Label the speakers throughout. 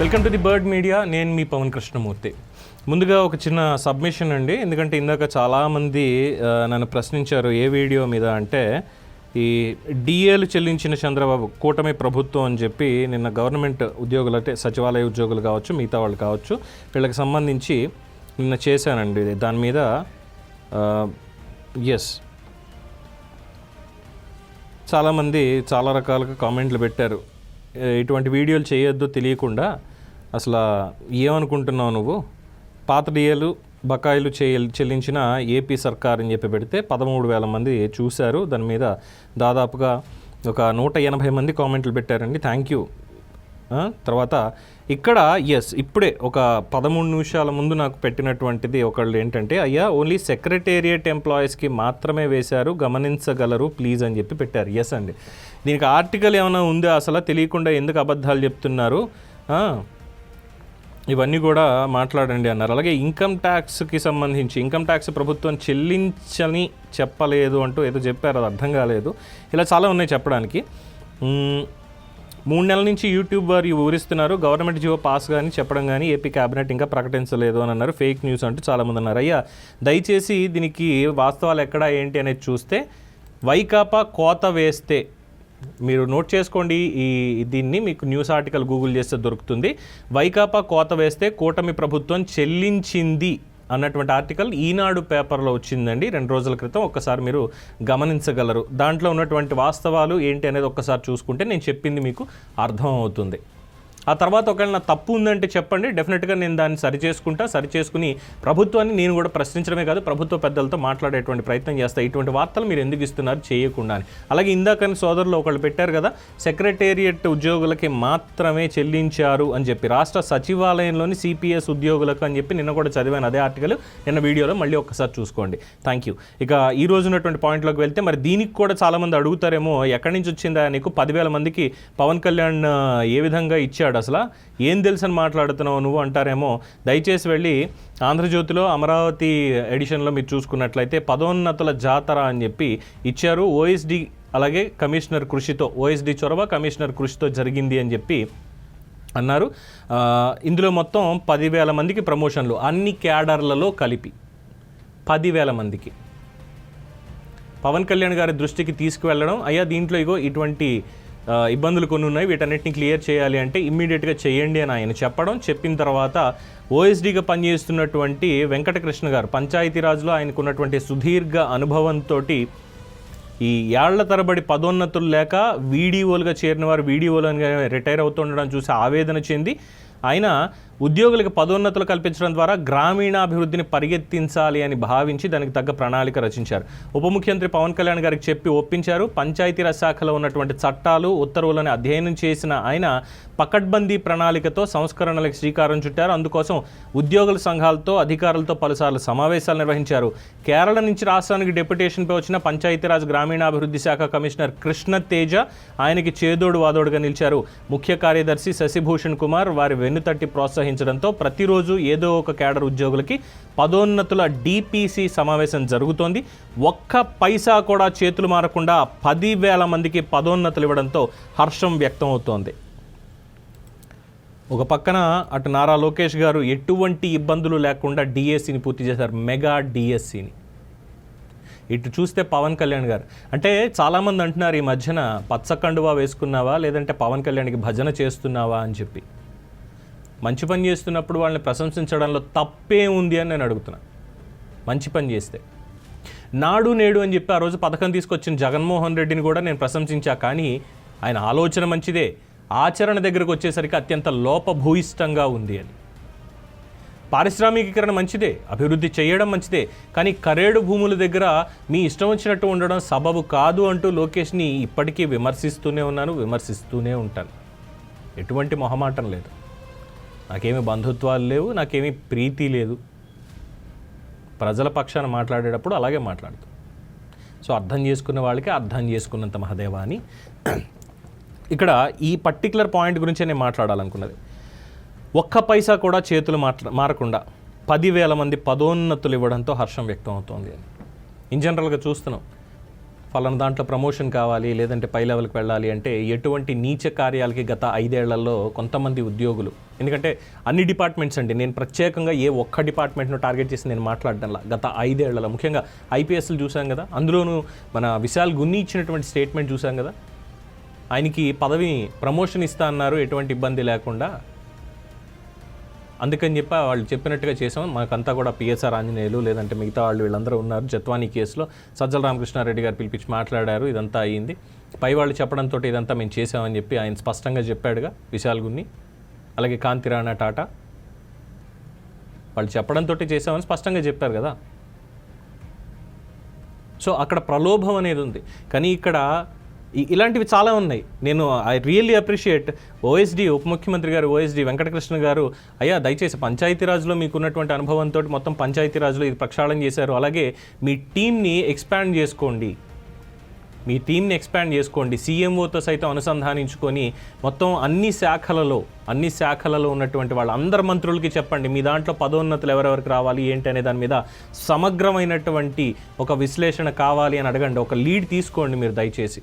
Speaker 1: Welcome to the bird media. నేను మీ పవన్ కృష్ణమూర్తి. ముందుగా ఒక చిన్న సబ్మిషన్ అండి. ఎందుకంటే ఇందాక చాలామంది నన్ను ప్రశ్నించారు ఏ వీడియో మీద అంటే ఈ డిఏలు చెల్లించిన చంద్రబాబు కూటమి ప్రభుత్వం అని చెప్పి నిన్న గవర్నమెంట్ ఉద్యోగులు అంటే సచివాలయ ఉద్యోగులు కావచ్చు మిగతా వాళ్ళు కావచ్చు వీళ్ళకి సంబంధించి నిన్న చేశానండి ఇది. దాని మీద ఎస్ చాలామంది చాలా రకాలుగా కామెంట్లు పెట్టారు. ఇటువంటి వీడియోలు చేయొద్దు తెలియకుండా అసలు ఏమనుకుంటున్నావు నువ్వు? పాత డిఏలు బకాయిలు చేయ చెల్లించిన ఏపీ సర్కార్ అని చెప్పి పెడితే పదమూడు వేల మంది చూశారు. దాని మీద దాదాపుగా ఒక నూట ఎనభై మంది కామెంట్లు పెట్టారండి. Thank you. తర్వాత ఇక్కడ ఎస్ ఇప్పుడే ఒక పదమూడు నిమిషాల ముందు నాకు పెట్టినటువంటిది ఒకళ్ళు ఏంటంటే అయ్యా ఓన్లీ సెక్రటేరియట్ ఎంప్లాయీస్కి మాత్రమే వేశారు గమనించగలరు ప్లీజ్ అని చెప్పి పెట్టారు. ఎస్ అండి. దీనికి ఆర్టికల్ ఏమైనా ఉందా అసలు? తెలియకుండా ఎందుకు అబద్ధాలు చెప్తున్నారు? ఇవన్నీ కూడా మాట్లాడండి అన్నారు. అలాగే ఇన్కమ్ ట్యాక్స్కి సంబంధించి ఇన్కమ్ ట్యాక్స్ ప్రభుత్వం చెల్లించని చెప్పలేదు అంటూ ఏదో చెప్పారు అది అర్థం కాలేదు. ఇలా చాలా ఉన్నాయి చెప్పడానికి. మూడు నెలల నుంచి యూట్యూబ్ వారు ఊరిస్తున్నారు గవర్నమెంట్ జీవో పాస్ కానీ చెప్పడం కానీ ఏపీ క్యాబినెట్ ఇంకా ప్రకటించలేదు అని అన్నారు. ఫేక్ న్యూస్ అంటూ చాలామంది అన్నారు. అయ్యా దయచేసి దీనికి వాస్తవాలు ఎక్కడ ఏంటి అనేది చూస్తే వైకాపా కోత వేస్తే మీరు నోట్ చేసుకోండి ఈ దీన్ని మీకు న్యూస్ ఆర్టికల్ గూగుల్ చేస్తే దొరుకుతుంది. వైకాపా కోత వేస్తే కూటమి ప్రభుత్వం చెల్లించింది. అన్నటువంటి ఆర్టికల్ ఈనాడు పేపర్లో వచ్చిందండి. రెండు రోజుల క్రితం ఒక్కసారి మీరు గమనించగలరు. దాంట్లో ఉన్నటువంటి వాస్తవాలు ఏంటి అనేది ఒక్కసారి చూసుకుంటే నేను చెప్పింది మీకు అర్థం అవుతుంది ఆ తర్వాత ఒకవేళ నా తప్పు ఉందంటే చెప్పండి. డెఫినెట్గా నేను దాన్ని సరి చేసుకుంటా సరి చేసుకుని ప్రభుత్వాన్ని నేను కూడా ప్రశ్నించడమే కాదు ప్రభుత్వ పెద్దలతో మాట్లాడేటువంటి ప్రయత్నం చేస్తా. ఇటువంటి వార్తలు మీరు ఎందుకు ఇస్తున్నారు చేయకుండా అలాగే ఇందాకని సోదరులు ఒకళ్ళు పెట్టారు కదా సెక్రటేరియట్ ఉద్యోగులకి మాత్రమే చెల్లించారు అని చెప్పి రాష్ట్ర సచివాలయంలోని సిపిఎస్ ఉద్యోగులకు అని చెప్పి నిన్న కూడా చదివాను అదే ఆర్టికల్. నిన్న వీడియోలో మళ్ళీ ఒక్కసారి చూసుకోండి. థ్యాంక్ యూ ఇక ఈ రోజు ఉన్నటువంటి పాయింట్లోకి వెళ్తే మరి దీనికి కూడా చాలామంది అడుగుతారేమో ఎక్కడి నుంచి వచ్చిందా నీకు? పదివేల మందికి పవన్ కళ్యాణ్ ఏ విధంగా ఇచ్చాడు? అసలు ఏం తెలుసని మాట్లాడుతున్నావు నువ్వు అంటారేమో. దయచేసి వెళ్ళి ఆంధ్రజ్యోతిలో అమరావతి ఎడిషన్లో మీరు చూసుకున్నట్లయితే పదోన్నతుల జాతర అని చెప్పి ఇచ్చారు. ఓఎస్డి అలాగే కమిషనర్ కృషితో ఓఎస్డి చొరవ కమిషనర్ కృషితో జరిగింది అని చెప్పి అన్నారు. ఇందులో మొత్తం పదివేల మందికి ప్రమోషన్లు అన్ని క్యాడర్లలో కలిపి పదివేల మందికి. పవన్ కళ్యాణ్ గారి దృష్టికి తీసుకువెళ్ళడం అయ్యా దీంట్లో ఇగో ఇటువంటి ఇబ్బందులు కొన్ని ఉన్నాయి. వీటన్నిటిని క్లియర్ చేయాలి అంటే ఇమ్మీడియట్గా చేయండి అని ఆయన చెప్పడం. చెప్పిన తర్వాత ఓఎస్డీగా పనిచేస్తున్నటువంటి వెంకటకృష్ణ గారు పంచాయతీరాజ్లో ఆయనకున్నటువంటి సుదీర్ఘ అనుభవంతో ఈ ఏళ్ళ తరబడి పదోన్నతులు లేక వీడియోలుగా చేరిన వారు వీడియోలుగా రిటైర్ అవుతుండడం చూసి ఆవేదన చెంది ఆయన ఉద్యోగులకు పదోన్నతులు కల్పించడం ద్వారా గ్రామీణాభివృద్ధిని పరిగెత్తించాలి అని భావించి దానికి తగ్గ ప్రణాళిక రచించారు. ఉప ముఖ్యమంత్రి పవన్ కళ్యాణ్ గారికి చెప్పి ఒప్పించారు. పంచాయతీరాజ్ శాఖలో ఉన్నటువంటి చట్టాలు ఉత్తర్వులను అధ్యయనం చేసిన ఆయన పకడ్బందీ ప్రణాళికతో సంస్కరణలకు శ్రీకారం చుట్టారు. అందుకోసం ఉద్యోగుల సంఘాలతో అధికారులతో పలుసార్లు సమావేశాలు నిర్వహించారు. కేరళ నుంచి రాష్ట్రానికి డెప్యుటేషన్పై వచ్చిన పంచాయతీరాజ్ గ్రామీణాభివృద్ధి శాఖ కమిషనర్ కృష్ణ తేజ ఆయనకి చేదోడు వాదోడుగా నిలిచారు. ముఖ్య కార్యదర్శి శశిభూషణ్ కుమార్ వారి వెన్నుతట్టి నిర్వహించడంతో ప్రతిరోజు ఏదో ఒక కేడర్ ఉద్యోగులకి పదోన్నతుల డిపిసి సమావేశం జరుగుతోంది. ఒక్క పైసా కూడా చేతులు మారకుండా పదివేల మందికి పదోన్నతులు ఇవ్వడంతో హర్షం వ్యక్తం అవుతోంది ఒక పక్కన అటు నారా లోకేష్ గారు ఎటువంటి ఇబ్బందులు లేకుండా డిఎస్సిని పూర్తి చేశారు. మెగా డిఎస్సిని ఇటు చూస్తే పవన్ కళ్యాణ్ గారు. అంటే చాలామంది అంటున్నారు ఈ మధ్యన పచ్చ కండువా వేసుకున్నావా? లేదంటే పవన్ కళ్యాణ్కి భజన చేస్తున్నావా? అని చెప్పి. మంచి పని చేస్తున్నప్పుడు వాళ్ళని ప్రశంసించడంలో తప్పే ఉంది అని నేను అడుగుతున్నాను మంచి పని చేస్తే. నాడు నేడు అని చెప్పి ఆ రోజు పథకం తీసుకొచ్చిన జగన్మోహన్ రెడ్డిని కూడా నేను ప్రశంసించా కానీ ఆయన ఆలోచన మంచిదే. ఆచరణ దగ్గరకు వచ్చేసరికి అత్యంత లోపభూయిష్టంగా ఉంది అని పారిశ్రామికీకరణ మంచిదే అభివృద్ధి చేయడం మంచిదే కానీ కరేడు భూముల దగ్గర మీ ఇష్టం వచ్చినట్టు ఉండడం సబబు కాదు అంటూ లోకేష్ని ఇప్పటికీ విమర్శిస్తూనే ఉన్నాను విమర్శిస్తూనే ఉంటాను. ఎటువంటి మొహమాటం లేదు. నాకేమీ బంధుత్వాలు లేవు నాకేమీ ప్రీతి లేదు. ప్రజల పక్షాన మాట్లాడేటప్పుడు అలాగే మాట్లాడుతాం. సో అర్థం చేసుకున్న వాళ్ళకి అర్థం చేసుకున్నంత మహదేవా అని. ఇక్కడ ఈ పర్టికులర్ పాయింట్ గురించే నేను మాట్లాడాలనుకున్నది. ఒక్క పైసా కూడా చేతులు మాట్లా మారకుండా పదివేల మంది పదోన్నతులు ఇవ్వడంతో హర్షం వ్యక్తం అవుతోంది అని ఇన్ జనరల్గా చూస్తున్నాం. ఫలానా దాంట్లో ప్రమోషన్ కావాలి లేదంటే పై లెవెల్కి వెళ్ళాలి అంటే ఎటువంటి నీచ కార్యాలకి గత ఐదేళ్ళలో కొంతమంది ఉద్యోగులు. ఎందుకంటే అన్ని డిపార్ట్మెంట్స్ అండి నేను ప్రత్యేకంగా ఏ ఒక్క డిపార్ట్మెంట్ను టార్గెట్ చేసి నేను మాట్లాడడంలా. గత ఐదేళ్ళలో ముఖ్యంగా ఐపీఎస్లు చూసాం కదా అందులోనూ మన విశాల్ గున్ని ఇచ్చినటువంటి స్టేట్మెంట్ చూసాం కదా. ఆయనకి పదవి ప్రమోషన్ ఇస్తా అన్నారు ఎటువంటి ఇబ్బంది లేకుండా. అందుకని చెప్పి వాళ్ళు చెప్పినట్టుగా చేసాం. మనకంతా కూడా పిఎస్ఆర్ ఆంజనేయులు లేదంటే మిగతా వాళ్ళు వీళ్ళందరూ ఉన్నారు. జత్వానీ కేసులో సజ్జల రామకృష్ణారెడ్డి గారు పిలిపించి మాట్లాడారు. ఇదంతా అయ్యింది పై వాళ్ళు చెప్పడంతో ఇదంతా మేము చేసామని చెప్పి ఆయన స్పష్టంగా చెప్పాడుగా విశాల్ గున్ని. అలాగే కాంతి రాణా టాటా. వాళ్ళు చెప్పడంతో చేసామని స్పష్టంగా చెప్పారు కదా. సో అక్కడ ప్రలోభం అనేది ఉంది. కానీ ఇక్కడ ఇలాంటివి చాలా ఉన్నాయి. నేను ఐ రియల్లీ అప్రిషియేట్ ఓఎస్డి ఉప ముఖ్యమంత్రి గారు ఓఎస్డి వెంకటకృష్ణ గారు అయ్యా దయచేసి పంచాయతీరాజ్లో మీకున్నటువంటి అనుభవంతో మొత్తం పంచాయతీరాజ్లో ఇది ప్రక్షాళన చేశారు. అలాగే మీ టీంని ఎక్స్పాండ్ చేసుకోండి. మీ టీంని ఎక్స్పాండ్ చేసుకోండి. సీఎంఓతో సైతం అనుసంధానించుకొని మొత్తం అన్ని శాఖలలో అన్ని శాఖలలో ఉన్నటువంటి వాళ్ళు అందరు మంత్రులకి చెప్పండి. మీ దాంట్లో పదోన్నతులు ఎవరెవరికి రావాలి ఏంటి అనే దాని మీద సమగ్రమైనటువంటి ఒక విశ్లేషణ కావాలి అని అడగండి. ఒక లీడ్ తీసుకోండి మీరు దయచేసి.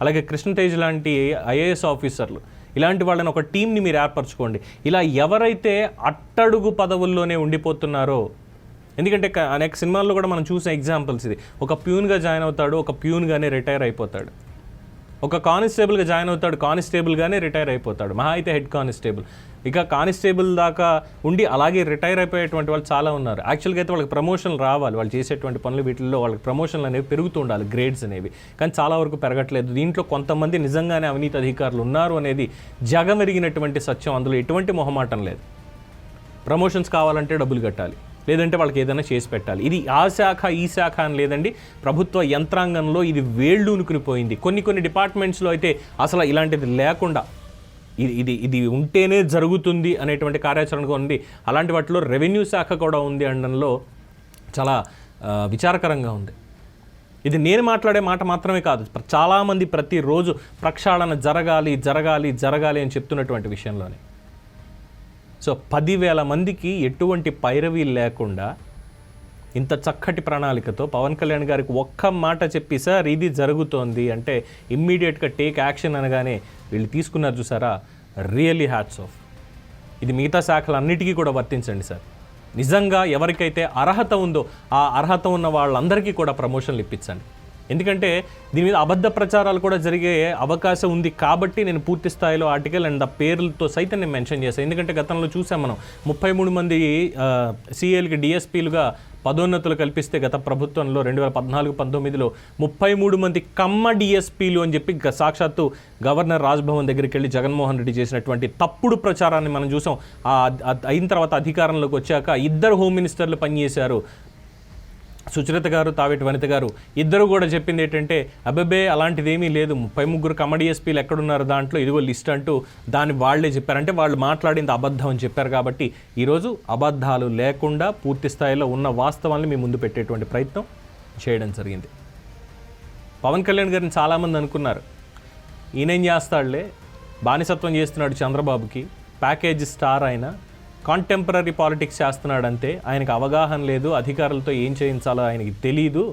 Speaker 1: అలాగే కృష్ణతేజ్ లాంటి ఐఏఎస్ ఆఫీసర్లు ఇలాంటి వాళ్ళని ఒక టీంని మీరు ఏర్పరచుకోండి. ఇలా ఎవరైతే అట్టడుగు పదవుల్లోనే ఉండిపోతున్నారో ఎందుకంటే అనేక సినిమాల్లో కూడా మనం చూసిన ఎగ్జాంపుల్స్ ఇది. ఒక ప్యూన్గా జాయిన్ అవుతాడు ఒక ప్యూన్గానే రిటైర్ అయిపోతాడు. ఒక కానిస్టేబుల్గా జాయిన్ అవుతాడు కానిస్టేబుల్గానే రిటైర్ అయిపోతాడు. మహా అయితే హెడ్ కానిస్టేబుల్. ఇక కానిస్టేబుల్ దాకా ఉండి అలాగే రిటైర్ అయిపోయేటువంటి వాళ్ళు చాలా ఉన్నారు. యాక్చువల్గా అయితే వాళ్ళకి ప్రమోషన్లు రావాలి. వాళ్ళు చేసేటువంటి పనులు వీటిల్లో వాళ్ళకి ప్రమోషన్లు అనేవి పెరుగుతూ ఉండాలి గ్రేడ్స్ అనేవి. కానీ చాలా వరకు పెరగట్లేదు. దీంట్లో కొంతమంది నిజంగానే అవినీతి అధికారులు ఉన్నారు అనేది జగమెరిగినటువంటి సత్యం. అందులో ఎటువంటి మొహమాటం లేదు. ప్రమోషన్స్ కావాలంటే డబ్బులు కట్టాలి. లేదంటే వాళ్ళకి ఏదైనా చేసి పెట్టాలి. ఇది ఆ శాఖ ఈ శాఖ అని లేదండి. ప్రభుత్వ యంత్రాంగంలో ఇది వేళ్ళూనుకుని పోయింది. కొన్ని కొన్ని డిపార్ట్మెంట్స్లో అయితే అసలు ఇలాంటిది లేకుండా ఇది ఇది ఇది ఉంటేనే జరుగుతుంది అనేటువంటి కార్యాచరణ ఉంది. అలాంటి వాటిలో రెవెన్యూ శాఖ కూడా ఉంది అనడంలో చాలా విచారకరంగా ఉంది. ఇది నేను మాట్లాడే మాట మాత్రమే కాదు. చాలామంది ప్రతిరోజు ప్రక్షాళన జరగాలి జరగాలి జరగాలి అని చెప్తున్నటువంటి విషయంలోనే. సో పదివేల మందికి ఎటువంటి పైరవీ లేకుండా ఇంత చక్కటి ప్రణాళికతో పవన్ కళ్యాణ్ గారికి ఒక్క మాట చెప్పి సార్ ఇది జరుగుతోంది. అంటే ఇమ్మీడియట్గా టేక్ యాక్షన్ అనగానే వీళ్ళు తీసుకున్నారు చూసారా? Really hats off. ఇది మిగతా శాఖలన్నిటికీ కూడా వర్తించండి సార్. నిజంగా ఎవరికైతే అర్హత ఉందో ఆ అర్హత ఉన్న వాళ్ళందరికీ కూడా ప్రమోషన్లు ఇప్పించండి. ఎందుకంటే దీని మీద అబద్ధ ప్రచారాలు కూడా జరిగే అవకాశం ఉంది కాబట్టి నేను పూర్తి స్థాయిలో ఆర్టికల్ అండ్ ఆ పేర్లతో సైతం నేను మెన్షన్ చేశాను. ఎందుకంటే గతంలో చూసాం మనం ముప్పై మూడు మంది సీఎల్కి డిఎస్పీలుగా పదోన్నతులు కల్పిస్తే గత ప్రభుత్వంలో రెండు వేల పద్నాలుగు పంతొమ్మిదిలో ముప్పై మూడు మంది కమ్మ డిఎస్పీలు అని చెప్పి సాక్షాత్తు గవర్నర్ రాజ్భవన్ దగ్గరికి వెళ్ళి జగన్మోహన్ రెడ్డి చేసినటువంటి తప్పుడు ప్రచారాన్ని మనం చూసాం. అయిన తర్వాత అధికారంలోకి వచ్చాక ఇద్దరు హోమ్ మినిస్టర్లు పనిచేశారు. సుచరిత గారు తావేటి వనిత గారు ఇద్దరు కూడా చెప్పింది ఏంటంటే అబ్బబ్బే అలాంటిది ఏమీ లేదు. ముప్పై ముగ్గురు కమడి ఎస్పీలు ఎక్కడున్నారు దాంట్లో? ఇదిగో లిస్ట్ అంటూ దాన్ని వాళ్ళే చెప్పారు. అంటే వాళ్ళు మాట్లాడింది అబద్ధం అని చెప్పారు కాబట్టి ఈరోజు అబద్ధాలు లేకుండా పూర్తి స్థాయిలో ఉన్న వాస్తవాన్ని మీ ముందు పెట్టేటువంటి ప్రయత్నం చేయడం జరిగింది. పవన్ కళ్యాణ్ గారిని చాలామంది అనుకున్నారు. ఈయనేం చేస్తాడులే? బానిసత్వం చేస్తున్నాడు చంద్రబాబుకి. ప్యాకేజ్ స్టార్ అయినా కాంటెంపరీ పాలిటిక్స్ చేస్తున్నాడంతే ఆయనకు అవగాహన లేదు అధికారులతో ఏం చేయించాలో ఆయనకి తెలియదు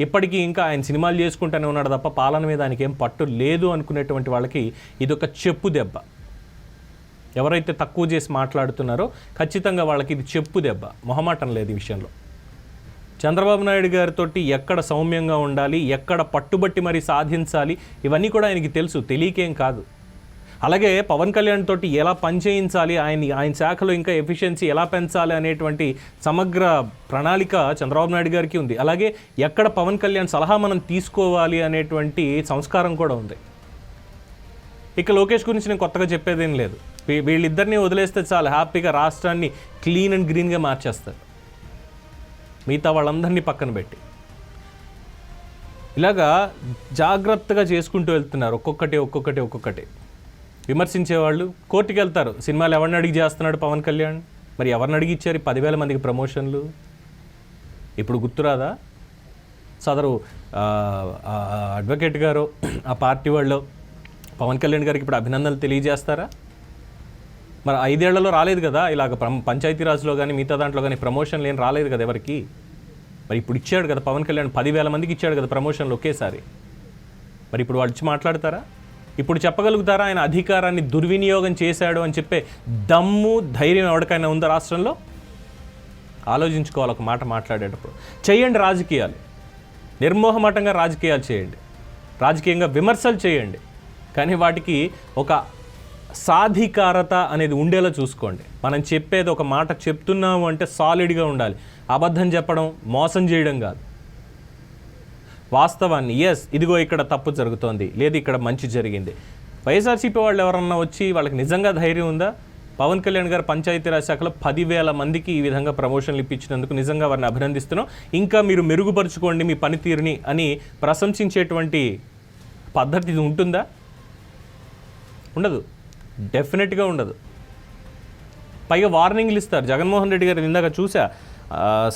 Speaker 1: ఇప్పటికీ ఇంకా ఆయన సినిమాలు చేసుకుంటూనే ఉన్నాడు తప్ప పాలన మీద ఆయనకి ఏం పట్టు లేదు అనుకునేటువంటి వాళ్ళకి ఇది ఒక చెప్పు దెబ్బ. ఎవరైతే తక్కువ చేసి మాట్లాడుతున్నారో ఖచ్చితంగా వాళ్ళకి ఇది చెప్పు దెబ్బ. మొహమాటం లేదు ఈ విషయంలో. చంద్రబాబు నాయుడు గారితో ఎక్కడ సౌమ్యంగా ఉండాలి ఎక్కడ పట్టుబట్టి మరి సాధించాలి ఇవన్నీ కూడా ఆయనకి తెలుసు తెలియకేం కాదు. అలాగే పవన్ కళ్యాణ్ తోటి ఎలా పనిచేయించాలి ఆయన ఆయన శాఖలో ఇంకా ఎఫిషియన్సీ ఎలా పెంచాలి అనేటువంటి సమగ్ర ప్రణాళిక చంద్రబాబు నాయుడు గారికి ఉంది. అలాగే ఎక్కడ పవన్ కళ్యాణ్ సలహా మనం తీసుకోవాలి అనేటువంటి సంస్కారం కూడా ఉంది. ఇక లోకేష్ గురించి నేను కొత్తగా చెప్పేదేం లేదు. వీళ్ళిద్దరిని వదిలేస్తే చాలు. హ్యాపీగా రాష్ట్రాన్ని క్లీన్ అండ్ గ్రీన్గా మార్చేస్తారు. మిగతా వాళ్ళందరినీ పక్కన పెట్టి. ఇలాగా జాగ్రత్తగా చేసుకుంటూ వెళ్తున్నారు. ఒక్కొక్కటి ఒక్కొక్కటి ఒక్కొక్కటి. విమర్శించేవాళ్ళు కోర్టుకి వెళ్తారు సినిమాలు ఎవరిని అడిగి చేస్తున్నాడు పవన్ కళ్యాణ్? మరి ఎవరిని అడిగి ఇచ్చారు పదివేల మందికి ప్రమోషన్లు? ఇప్పుడు గుర్తురాదా సదరు అడ్వకేట్ గారు ఆ పార్టీ వాళ్ళు పవన్ కళ్యాణ్ గారికి ఇప్పుడు అభినందనలు తెలియజేస్తారా? మరి ఐదేళ్ళలో రాలేదు కదా ఇలాగ పంచాయతీరాజ్లో కానీ మిగతా దాంట్లో కానీ ప్రమోషన్లు ఏం రాలేదు కదా ఎవరికి? మరి ఇప్పుడు ఇచ్చాడు కదా పవన్ కళ్యాణ్ పదివేల మందికి ఇచ్చాడు కదా ప్రమోషన్లు ఒకేసారి. మరి ఇప్పుడు వాళ్ళు వచ్చి మాట్లాడతారా? ఇప్పుడు చెప్పగలుగుతారా? ఆయన అధికారాన్ని దుర్వినియోగం చేశాడు అని చెప్పే దమ్ము ధైర్యం ఎవరికైనా ఉందా రాష్ట్రంలో? ఆలోచించుకోవాలి ఒక మాట మాట్లాడేటప్పుడు. చేయండి రాజకీయాలు. నిర్మోహమాటంగా రాజకీయాలు చేయండి. రాజకీయంగా విమర్శలు చేయండి. కానీ వాటికి ఒక సాధికారత అనేది ఉండేలా చూసుకోండి. మనం చెప్పేది ఒక మాట చెప్తున్నాము అంటే సాలిడ్గా ఉండాలి. అబద్ధం చెప్పడం మోసం చేయడం కాదు. వాస్తవాన్ని ఎస్ ఇదిగో ఇక్కడ తప్పు జరుగుతోంది లేదు ఇక్కడ మంచి జరిగింది. వైఎస్ఆర్సీపీ వాళ్ళు ఎవరన్నా వచ్చి వాళ్ళకి నిజంగా ధైర్యం ఉందా? పవన్ కళ్యాణ్ గారు పంచాయతీరాజ్ శాఖలో పదివేల మందికి ఈ విధంగా ప్రమోషన్లు ఇప్పించినందుకు నిజంగా వారిని అభినందిస్తున్నాం. ఇంకా మీరు మెరుగుపరుచుకోండి మీ పనితీరుని అని ప్రశంసించేటువంటి పద్ధతి ఇది ఉంటుందా? ఉండదు. డెఫినెట్గా ఉండదు. పైగా వార్నింగ్లు ఇస్తారు. జగన్మోహన్ రెడ్డి గారు ఇందాక చూసా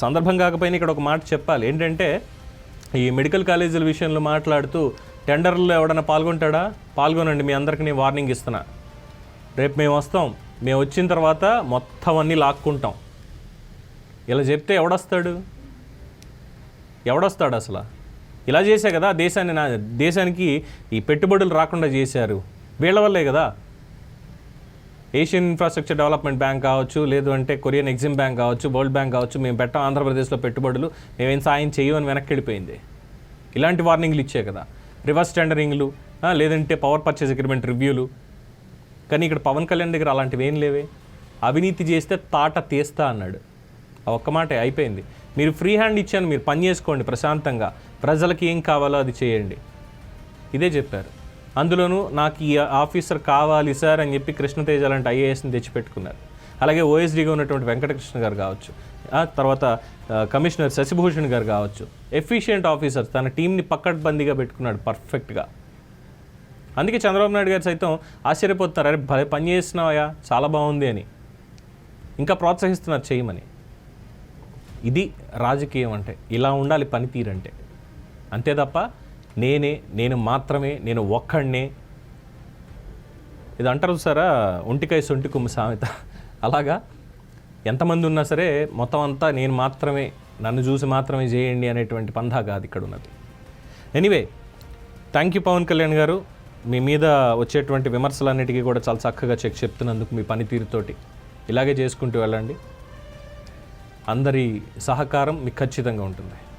Speaker 1: సందర్భం కాకపోయినా ఇక్కడ ఒక మాట చెప్పాలి. ఏంటంటే ఈ మెడికల్ కాలేజీల విషయంలో మాట్లాడుతూ టెండర్లో ఎవడన్నా పాల్గొంటాడా? పాల్గొనండి మీ అందరికి నేను వార్నింగ్ ఇస్తున్నా. రేపు మేము వస్తాం. మేము వచ్చిన తర్వాత మొత్తం అన్నీ లాక్కుంటాం. ఇలా చెప్తే ఎవడొస్తాడు? ఎవడొస్తాడు అసలు? ఇలా చేసే కదా దేశాన్ని నా దేశానికి ఈ పెట్టుబడులు రాకుండా చేశారు. వీళ్ళ వల్లే కదా? ఏషియన్ ఇన్ఫ్రాస్ట్రక్చర్ డెవలప్మెంట్ బ్యాంక్ కావచ్చు లేదు అంటే కొరియన్ ఎగ్జిమ్ బ్యాంక్ కావచ్చు వరల్డ్ బ్యాంక్ కావచ్చు మేము పెట్టాం ఆంధ్రప్రదేశ్లో పెట్టుబడులు మేమేం సాయం చేయమని వెనక్కి వెళ్ళిపోయింది. ఇలాంటి వార్నింగ్లు ఇచ్చే కదా. రివర్స్ టెండరింగ్లు లేదంటే పవర్ పర్చేజ్ అగ్రిమెంట్ రివ్యూలు కానీ ఇక్కడ పవన్ కళ్యాణ్ దగ్గర అలాంటివి ఏం లేవే. అవినీతి చేస్తే తాట తీస్తా అన్నాడు. ఆ ఒక్క మాట అయిపోయింది. మీరు ఫ్రీ హ్యాండ్ ఇచ్చాను మీరు పని చేసుకోండి ప్రశాంతంగా. ప్రజలకి ఏం కావాలో అది చేయండి. ఇదే చెప్పారు. అందులోనూ నాకు ఈ ఆఫీసర్ కావాలి సార్ అని చెప్పి కృష్ణతేజ లాంటి ఐఏఎస్ని తెచ్చిపెట్టుకున్నారు. అలాగే ఓఎస్డీగా ఉన్నటువంటి వెంకటకృష్ణ గారు కావచ్చు తర్వాత కమిషనర్ శశిభూషణ్ గారు కావచ్చు. ఎఫిషియెంట్ ఆఫీసర్ తన టీంని పక్కడ్బందీగా పెట్టుకున్నాడు పర్ఫెక్ట్గా. అందుకే చంద్రబాబు నాయుడు గారు సైతం ఆశ్చర్యపోతున్నారు అరే భలే పని చేస్తున్నావా చాలా బాగుంది అని. ఇంకా ప్రోత్సహిస్తున్నారు చేయమని. ఇది రాజకీయం అంటే ఇలా ఉండాలి పనితీరంటే అంతే తప్ప నేనే నేను మాత్రమే నేను ఒక్కడినే. ఇది అంటారు సారా ఒంటికాయ సొంటి కుమ్మ సామెత. అలాగా? ఎంతమంది ఉన్నా సరే మొత్తం అంతా నేను మాత్రమే నన్ను చూసి మాత్రమే చేయండి అనేటువంటి పంధా కాదు ఇక్కడ ఉన్నది anyway thank you Pavan Kalyan garu. మీ మీద వచ్చేటువంటి విమర్శలన్నిటికీ కూడా చాలా చక్కగా చెక్ చెప్తున్నందుకు మీ పనితీరుతోటి. ఇలాగే చేసుకుంటూ వెళ్ళండి. అందరి సహకారం మీకు ఖచ్చితంగా ఉంటుంది.